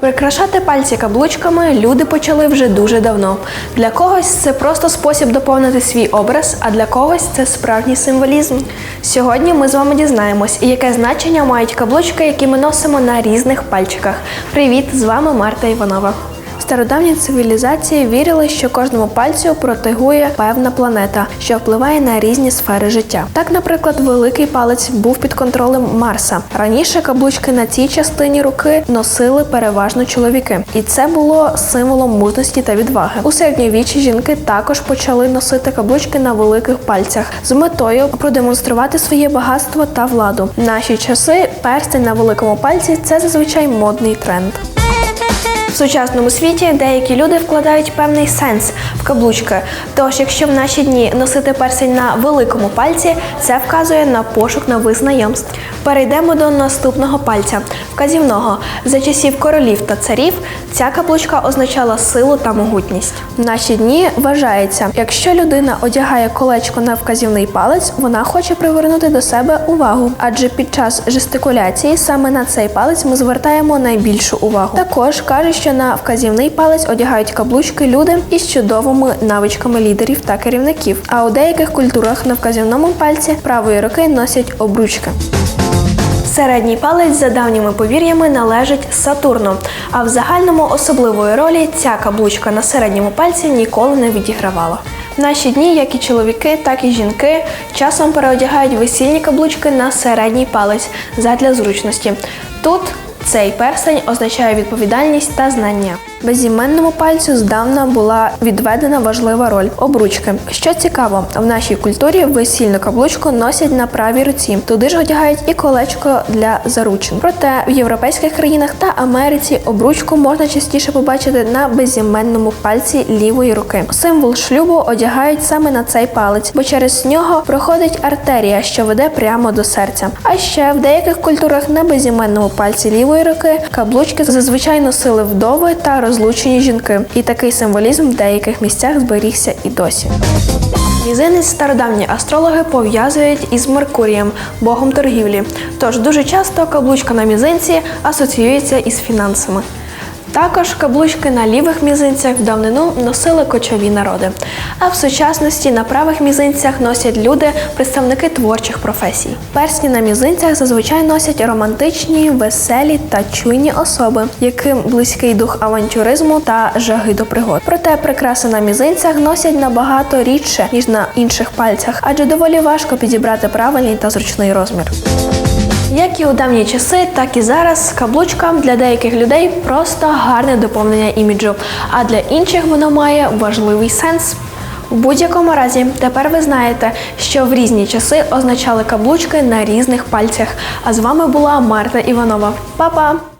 Прикрашати пальці каблучками люди почали вже дуже давно. Для когось це просто спосіб доповнити свій образ, а для когось це справжній символізм. Сьогодні ми з вами дізнаємось, яке значення мають каблучки, які ми носимо на різних пальчиках. Привіт! З вами Марта Іванова. Стародавні цивілізації вірили, що кожному пальцю протигує певна планета, що впливає на різні сфери життя. Так, наприклад, великий палець був під контролем Марса. Раніше каблучки на цій частині руки носили переважно чоловіки, і це було символом мужності та відваги. У середньовіччі жінки також почали носити каблучки на великих пальцях з метою продемонструвати своє багатство та владу. Наші часи перстень на великому пальці це зазвичай модний тренд. В сучасному світі деякі люди вкладають певний сенс в каблучки. Тож, якщо в наші дні носити персень на великому пальці, це вказує на пошук нових знайомств. Перейдемо до наступного пальця вказівного. За часів королів та царів ця каблучка означала силу та могутність. В наші дні вважається, якщо людина одягає колечко на вказівний палець, вона хоче привернути до себе увагу, адже під час жестикуляції саме на цей палець ми звертаємо найбільшу увагу. Також кажуть, що на вказівний палець одягають каблучки люди із чудовими навичками лідерів та керівників. А у деяких культурах на вказівному пальці правої руки носять обручки. Середній палець за давніми повір'ями належить Сатурну, а в загальному особливої ролі ця каблучка на середньому пальці ніколи не відігравала. В наші дні, як і чоловіки, так і жінки часом переодягають весільні каблучки на середній палець задля зручності. Тут цей перстень означає відповідальність та знання. Безіменному пальцю здавна була відведена важлива роль обручки. Що цікаво, в нашій культурі весільну каблучку носять на правій руці. Туди ж одягають і колечко для заручин. Проте в європейських країнах та Америці обручку можна частіше побачити на безіменному пальці лівої руки. Символ шлюбу одягають саме на цей палець, бо через нього проходить артерія, що веде прямо до серця. А ще в деяких культурах на безіменному пальці лівої руки каблучки зазвичай носили вдови та розлучені жінки, і такий символізм в деяких місцях зберігся і досі. Мізинець стародавні астрологи пов'язують із Меркурієм, богом торгівлі. Тож дуже часто каблучка на мізинці асоціюється із фінансами. Також каблучки на лівих мізинцях в давнину носили кочові народи. А в сучасності на правих мізинцях носять люди, представники творчих професій. Персні на мізинцях зазвичай носять романтичні, веселі та чуйні особи, яким близький дух авантюризму та жаги до пригод. Проте прикраси на мізинцях носять набагато рідше ніж на інших пальцях, адже доволі важко підібрати правильний та зручний розмір. Як і у давні часи, так і зараз каблучка для деяких людей просто гарне доповнення іміджу, а для інших воно має важливий сенс. У будь-якому разі, тепер ви знаєте, що в різні часи означали каблучки на різних пальцях. А з вами була Марта Іванова. Па-па!